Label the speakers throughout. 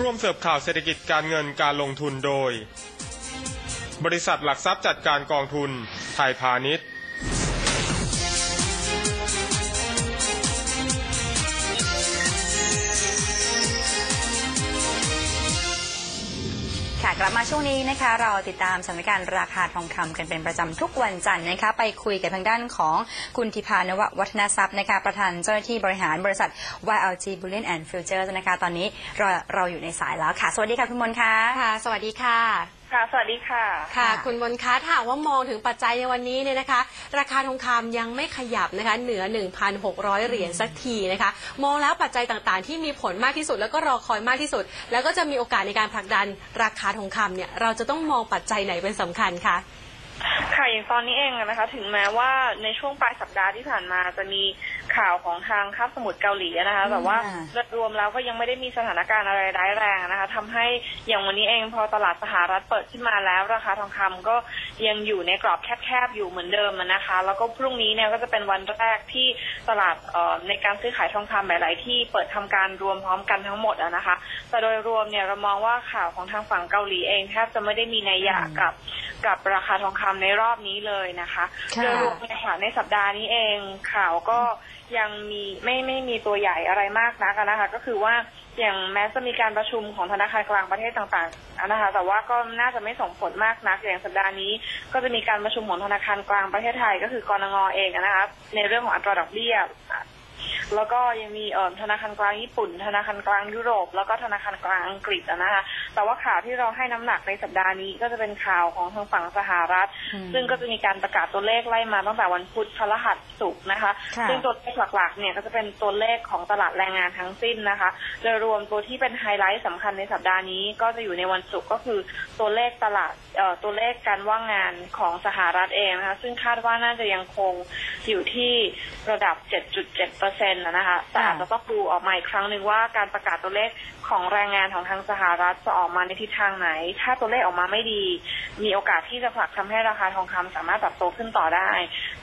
Speaker 1: ร่วมเสิร์ฟข่าวเศรษฐกิจการเงินการลงทุนโดย บริษัทหลักทรัพย์จัดการกองทุนไทยพาณิชย์
Speaker 2: ลับมาช่วงนี้นะคะ เราติดตามสถานการณ์ราคาทองคำกันเป็นประจำทุกวันจันทร์นะคะ ไปคุยกับทางด้านของคุณธิพานววัฒนทรัพย์นะคะ ประธานเจ้าหน้าที่บริหารบริษัท YLG Bullion and Futures นะคะ ตอนนี้เราเราอยู่ในสายแล้วค่ะ สวัสดีค่ะคุณมนค่ะ
Speaker 3: ค่ะ สวัสดีค่ะ
Speaker 4: ค่ะ สวัสดีค่ะ
Speaker 3: ค่ะ
Speaker 2: ค่ะ
Speaker 3: คุณบนค้าถามว่ามองถึงปัจจัยในวันนี้เนี่ยนะคะ ราคาทองคำยังไม่ขยับนะคะ เหนือ 1,600 เหรียญสักทีนะคะ มองแล้วปัจจัยต่างๆ ที่มีผลมากที่สุดแล้วก็รอคอยมากที่สุด แล้วก็จะมีโอกาสในการผลักดันราคาทองคำเนี่ยเราจะต้องมองปัจจัยไหนเป็นสำคัญคะ
Speaker 4: ค่ะอย่างตอนนี้เองอะนะคะ ถึงแม้ว่าในช่วงปลายสัปดาห์ที่ผ่านมาจะมี ข่าวของทางคาบสมุทรเกาหลีนะคะแต่ว่า
Speaker 2: ค่ะ
Speaker 4: โดยรวมแล้วก็ยังไม่ได้มีสถานการณ์อะไรร้ายแรงนะคะทำให้อย่างวันนี้เองพอตลาดสหรัฐเปิดขึ้นมาแล้ว ราคาทองคำก็ยังอยู่ในกรอบแคบๆอยู่เหมือนเดิมอะนะคะ แล้วก็พรุ่งนี้เนี่ยก็จะเป็นวันแรกที่ตลาดเอ่อในการซื้อขายทองคำหลาย ๆ ที่เปิดทำการรวมพร้อมกันทั้งหมดอะนะคะ แต่โดยรวมเนี่ยเรามองว่าข่าวของทางฝั่งเกาหลีเองแทบจะไม่ได้มีนัยยะกับกับราคาทองคำในรอบนี้เลยนะคะ
Speaker 2: ค่ะ
Speaker 4: โดยรวมเนี่ยค่ะในสัปดาห์นี้เองข่าวก็ ยังมีไม่ไม่มีตัวใหญ่อะไรมากนักนะคะ ก็คือว่าอย่างแม้จะมีการประชุมของธนาคารกลางประเทศต่างๆนะคะ แต่ว่าก็น่าจะไม่ส่งผลมากนักอย่างสัปดาห์นี้ ก็จะมีการประชุมของธนาคารกลางประเทศไทย ก็คือกรงเองอะนะคะ ในเรื่องของอัตราดอกเบี้ย แล้วก็ยังมีเอ่อธนาคารกลางญี่ปุ่น ธนาคารกลางยุโรป แล้วก็ธนาคารกลางอังกฤษอะนะคะแต่ว่าข่าวที่เราให้น้ำหนักในสัปดาห์นี้ก็จะเป็นข่าวของทางฝั่งสหรัฐ
Speaker 2: อืม
Speaker 4: ซึ่งก็จะมีการประกาศตัวเลขไล่มาตั้งแต่วันพุธพฤหัสศุกร์นะคะ
Speaker 2: ค่ะ
Speaker 4: ซึ่งตัวเลขหลักๆเนี่ยก็จะเป็นตัวเลขของตลาดแรงงานทั้งสิ้นนะคะโดยรวมตัวที่เป็นไฮไลท์สำคัญในสัปดาห์นี้ก็จะอยู่ในวันศุกร์ก็คือตัวเลขตลาดเอ่อตัวเลขการว่างงานของสหรัฐเองนะคะซึ่งคาดว่าน่าจะยังคงอยู่ที่ระดับ 7.7เปอร์เซ็นต์นะคะแต่อาจจะต้องดูออกมาอีกครั้งหนึ่งว่าการประกาศตัวเลขของแรงงานของทางสหรัฐจะออกมาในทิศทางไหน ถ้าตัวเลขออกมาไม่ดี มีโอกาสที่จะผลักทำให้ราคาทองคำสามารถปรับตัวขึ้นต่อได้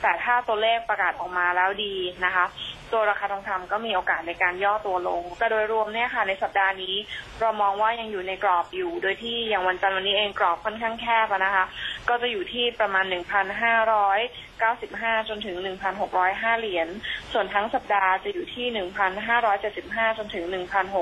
Speaker 4: แต่ถ้าตัวเลขประกาศออกมาแล้วดีนะคะ ตัวราคาทองคำก็มีโอกาสในการย่อตัวลง แต่โดยรวมเนี่ยค่ะ ในสัปดาห์นี้ เรามองว่ายังอยู่ในกรอบอยู่ โดยที่อย่างวันจันทร์วันนี้เองกรอบค่อนข้างแคบนะคะ ก็จะอยู่ที่ประมาณ 1,595 จนถึง 1,605 เหรียญ ส่วนทั้งสัปดาห์จะอยู่ที่ 1,575 จนถึง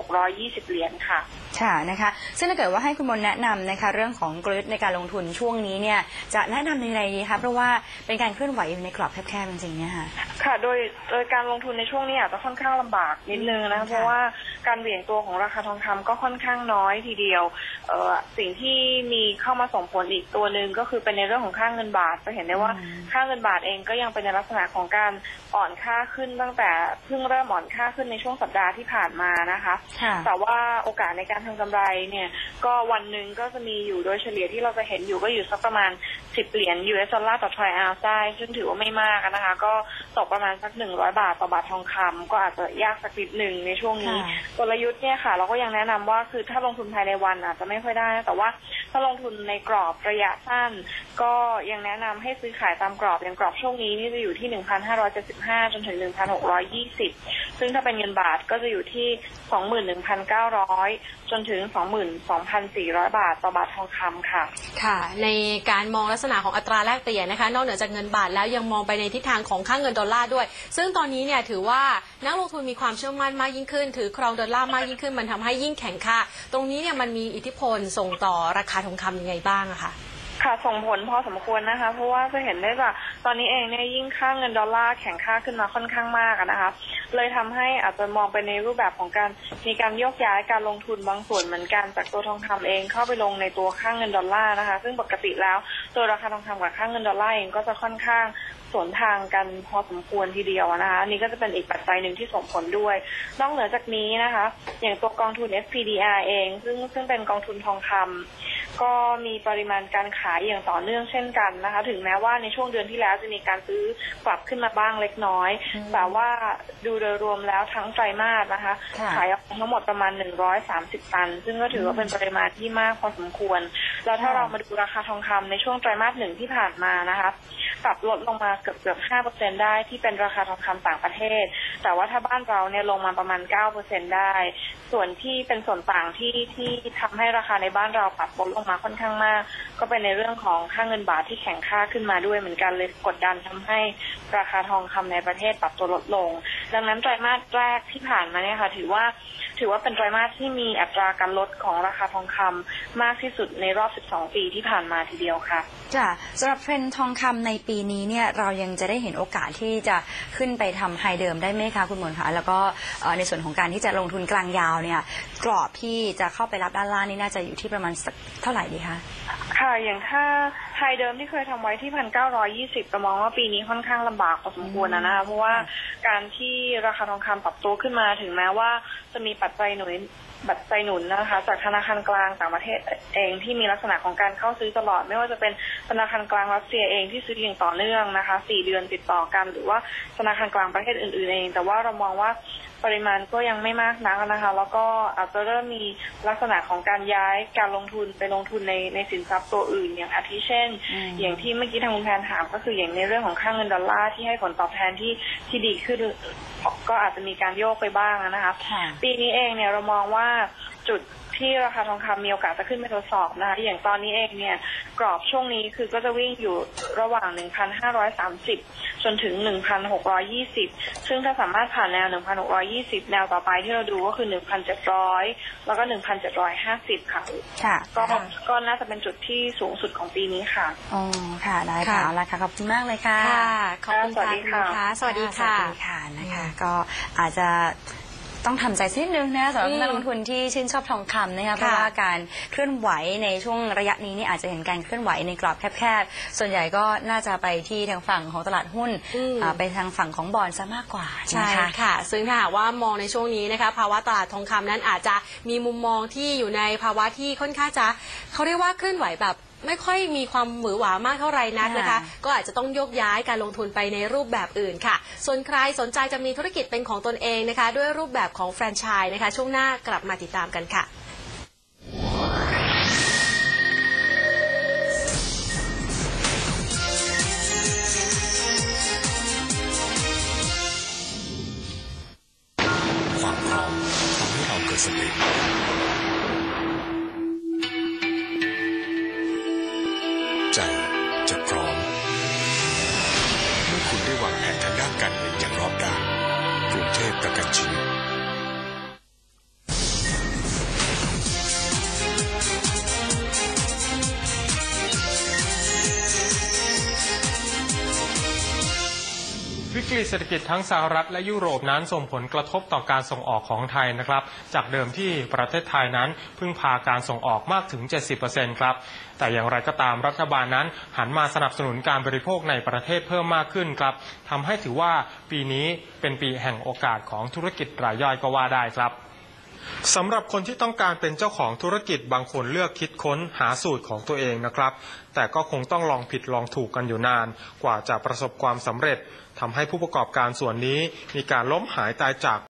Speaker 4: 1,620 เหรียญค่ะ
Speaker 2: ค่ะนะคะ ซึ่งถ้าเกิดว่าให้คุณมนแนะนำนะคะเรื่องของกลยุทธ์ในการลงทุนช่วงนี้เนี่ยจะแนะนำในอะไรดีคะเพราะว่าเป็นการเคลื่อนไหวอยู่ในกรอบแคบๆจริงๆเนี่ยค่ะ
Speaker 4: ค่ะ โดยโดยการลงทุนในช่วงนี้อาจจะค่อนข้างลำบากนิดนึงนะคะ
Speaker 2: ค่ะ
Speaker 4: เพราะว่าการเหวี่ยงตัวของราคาทองคำก็ค่อนข้างน้อยทีเดียวเอ่อสิ่งที่มีเข้ามาส่งผลอีกตัวหนึ่งก็คือเป็นในเรื่องของค่างเงินบาท จะเห็นได้ว่า
Speaker 2: อืม
Speaker 4: ค่าเงินบาทเองก็ยังเป็นในลักษณะของการอ่อนค่าขึ้นตั้งแต่เพิ่งเริ่มอ่อนค่าขึ้นในช่วงสัปดาห์ที่ผ่านมานะคะ
Speaker 2: ค่ะ
Speaker 4: แต่ว่าโอกาสในการทำกำไรเนี่ยก็วันหนึ่งก็จะมีอยู่โดยเฉลี่ยที่เราจะเห็นอยู่ก็อยู่สักประมาณ 10 เหรียญ US ดอลลาร์ต่อทรอยออนซ์ได้ซึ่งถือว่าไม่มากนะคะ ก็ตกประมาณสัก100บาทต่อบาททองคำก็อาจจะยากสักนิดหนึ่งในช่วงนี้
Speaker 2: ค่ะ
Speaker 4: กลยุทธ์เนี่ยค่ะ เราก็ยังแนะนำว่าคือถ้าลงทุนภายในวันอาจจะไม่ค่อยได้นะแต่ว่าถ้าลงทุนในกรอบระยะสั้น ก็ยังแนะนำให้ซื้อขายตามกรอบอย่างกรอบช่วงนี้นี่จะอยู่ที่1,575จนถึง1,620 ซึ่งถ้าเป็นเงินบาทก็จะอยู่ที่ 21,900 จนถึง 22,400 บาทต่อบาททองคำค่ะ
Speaker 3: ค่ะ ในการมองลักษณะของอัตราแลกเปลี่ยนนะคะ นอกเหนือจากเงินบาทแล้วยังมองไปในทิศทางของค่าเงินดอลลาร์ด้วย ซึ่งตอนนี้เนี่ยถือว่านักลงทุนมีความเชื่อมั่นมากยิ่งขึ้น ถือครองดอลลาร์มากยิ่งขึ้น มันทำให้ยิ่งแข็งค่า ตรงนี้เนี่ยมันมีอิทธิพลส่งต่อราคาทองคำยังไงบ้างอะคะ
Speaker 4: ค่ะส่งผลพอสมควรนะคะ เพราะว่าจะเห็นได้ว่าตอนนี้เองเนี่ยยิ่งค่าเงินดอลลาร์แข็งค่าขึ้นมาค่อนข้างมากนะคะ เลยทำให้อาจจะมองไปในรูปแบบของการมีการโยกย้ายการลงทุนบางส่วนเหมือนกันจากตัวทองคำเองเข้าไปลงในตัวค่าเงินดอลลาร์นะคะ ซึ่งปกติแล้วตัวราคาทองคำกับค่าเงินดอลลาร์เองก็จะค่อนข้างสวนทางกันพอสมควรทีเดียวนะคะอันนี้ก็จะเป็นอีกปัจจัยหนึ่งที่ส่งผลด้วย นอกเหนือจากนี้นะคะ อย่างตัวกองทุน SPDR เอง ซึ่งซึ่งเป็นกองทุนทองคำ ก็มีปริมาณการขายอย่างต่อเนื่องเช่นกันนะคะ ถึงแม้ว่าในช่วงเดือนที่แล้วจะมีการซื้อกลับขึ้นมาบ้างเล็กน้อย
Speaker 2: อืม
Speaker 4: แต่ว่าดูโดยรวมแล้วทั้งไตรมาสนะคะ
Speaker 2: ค่ะ
Speaker 4: ขายออกทั้งหมดประมาณ 130 ตัน ซึ่งก็ถือว่าเป็นปริมาณที่มากพอสมควร แล้วถ้า
Speaker 2: ค่ะ
Speaker 4: เรามาดูราคาทองคำในช่วงไตรมาสหนึ่งที่ผ่านมานะคะปรับลดลงมาเกือบเกือบห้าเปอร์เซ็นได้ที่เป็นราคาทองคำต่างประเทศ แต่ว่าถ้าบ้านเราเนี่ยลงมาประมาณเก้าเปอร์เซ็นได้ ส่วนที่เป็นส่วนต่างที่ที่ทำให้ราคาในบ้านเราปรับลดลงมาค่อนข้างมาก ก็เป็นในเรื่องของค่าเงินบาทที่แข็งค่าขึ้นมาด้วยเหมือนกันเลยกดดันทำให้ราคาทองคำในประเทศปรับตัวลดลง ดังนั้นไตรมาสแรกที่ผ่านมาเนี่ยค่ะ ถือว่า ถือว่าเป็นไตรมาสที่มีอัตราการลดของราคาทองคำมากที่สุดในรอบ 12 ปีที่ผ่านมาทีเดียวค่ะ
Speaker 2: จ้ะสำหรับเทรนด์ทองคำในปีนี้เนี่ยเรายังจะได้เห็นโอกาสที่จะขึ้นไปทำไฮเดิมได้ไหมคะคุณหมนคะแล้วก็เอ่อในส่วนของการที่จะลงทุนกลางยาวเนี่ยกรอบที่จะเข้าไปรับด้านล่างนี่น่าจะอยู่ที่ประมาณสักเท่าไหร่ดีคะ
Speaker 4: ค่ะอย่างถ้าไฮเดิมที่เคยทำไว้ที่พันเก้าร้อยี่สิบเรามองว่าปีนี้ค่อนข้างลำบากพอสมควรนะนะคะเพราะว่าการที่ราคาทองคำปรับตัวขึ้นมาถึงแม้ว่าจะมีปัจจัยหนุน ปัจจัยหนุนนะคะ จากธนาคารกลางต่างประเทศเองที่มีลักษณะของการเข้าซื้อตลอด ไม่ว่าจะเป็นธนาคารกลางรัสเซียเองที่ซื้ออย่างต่อเนื่องนะคะสี่เดือนติดต่อกัน หรือว่าธนาคารกลางประเทศอื่นๆเอง แต่ว่าเรามองว่าปริมาณก็ยังไม่มากนักนะคะ แล้วก็อาจจะเริ่มมีลักษณะของการย้ายการลงทุนไปลงทุนในในสินทรัพย์ตัวอื่น อย่างอาทิเช่น
Speaker 2: อืม
Speaker 4: อย่างที่เมื่อกี้ทางคุณแพนถามก็คืออย่างในเรื่องของค่าเงินดอลลาร์ที่ให้ผลตอบแทนที่ที่ดีขึ้นก็อาจจะมีการโยกไปบ้างนะคะ
Speaker 2: ค่ะ
Speaker 4: ปีนี้เองเนี่ยเรามองว่าจุดที่ราคาทองคำมีโอกาสจะขึ้นไปทดสอบนะคะอย่างตอนนี้เองเนี่ยกรอบช่วงนี้คือก็จะวิ่งอยู่ระหว่าง 1,530 จนถึง 1,620 ซึ่งถ้าสามารถผ่านแนว 1,620 แนวต่อไปที่เราดูก็คือ 1,700 แล้วก็ 1,750 ค่ะ
Speaker 2: ค่ะ
Speaker 4: ก็ก็น่าจะเป็นจุดที่สูงสุดของปีนี้ค่ะ
Speaker 2: อ๋อค่ะ ได้ค่ะ
Speaker 3: ค่ะ
Speaker 2: เอาละค่ะขอบคุณมากเลยค่ะ
Speaker 3: ค่ะขอบคุณ
Speaker 4: สวัสดี
Speaker 3: ค่ะ
Speaker 4: ค่ะ
Speaker 3: ณสวัสดีค่ะ
Speaker 2: สวัสดีค่ะนะคะ ก็อาจจะ ต้องทำใจสักนิดนึงนะสำหรับ
Speaker 3: อืม
Speaker 2: นักลงทุนที่ชื่นชอบทองคำนะคะเพราะว่าการเคลื่อนไหวในช่วงระยะนี้นี่อาจจะเห็นการเคลื่อนไหวในกรอบแคบๆ ส่วนใหญ่ก็น่าจะไปที่ทางฝั่งของตลาดหุ้น
Speaker 3: อืม
Speaker 2: อ่าไปทางฝั่งของบอลซะมากกว่า
Speaker 3: ใช่
Speaker 2: นะคะ
Speaker 3: ค่ะ ซึ่งถ้าหากว่ามองในช่วงนี้นะคะ ภาวะตลาดทองคำนั้นอาจจะมีมุมมองที่อยู่ในภาวะที่ค่อนข้างจะเขาเรียกว่าเคลื่อนไหวแบบ ไม่ค่อยมีความหวือหวามากเท่าไหร่นักนะคะ
Speaker 2: ค่ะ
Speaker 3: ก็อาจจะต้องยกย้ายการลงทุนไปในรูปแบบอื่นค่ะ ส่วนใครสนใจจะมีธุรกิจเป็นของตนเองนะคะ ด้วยรูปแบบของแฟรนไชส์นะคะ ช่วงหน้ากลับมาติดตามกันค่ะ
Speaker 5: ความพร้อมทำให้เราเกิดสติ กรุงเวิ
Speaker 1: กฤตเศรษฐกิจทั้งสหรัฐและยุโรปนั้นส่งผลกระทบต่อการส่งออกของไทยนะครับ จากเดิมที่ประเทศไทยนั้นพึ่งพาการส่งออกมากถึง 70%ครับ แต่อย่างไรก็ตามรัฐบาลนั้นหันมาสนับสนุนการบริโภคในประเทศเพิ่มมากขึ้นครับทำให้ถือว่าปีนี้เป็นปีแห่งโอกาสของธุรกิจรายย่อยก็ว่าได้ครับ สำหรับคนที่ต้องการเป็นเจ้าของธุรกิจบางคนเลือกคิดค้นหาสูตรของตัวเองนะครับ แต่ก็คงต้องลองผิดลองถูกกันอยู่นาน กว่าจะประสบความสำเร็จทำให้ผู้ประกอบการส่วนนี้มีการล้มหายตายจาก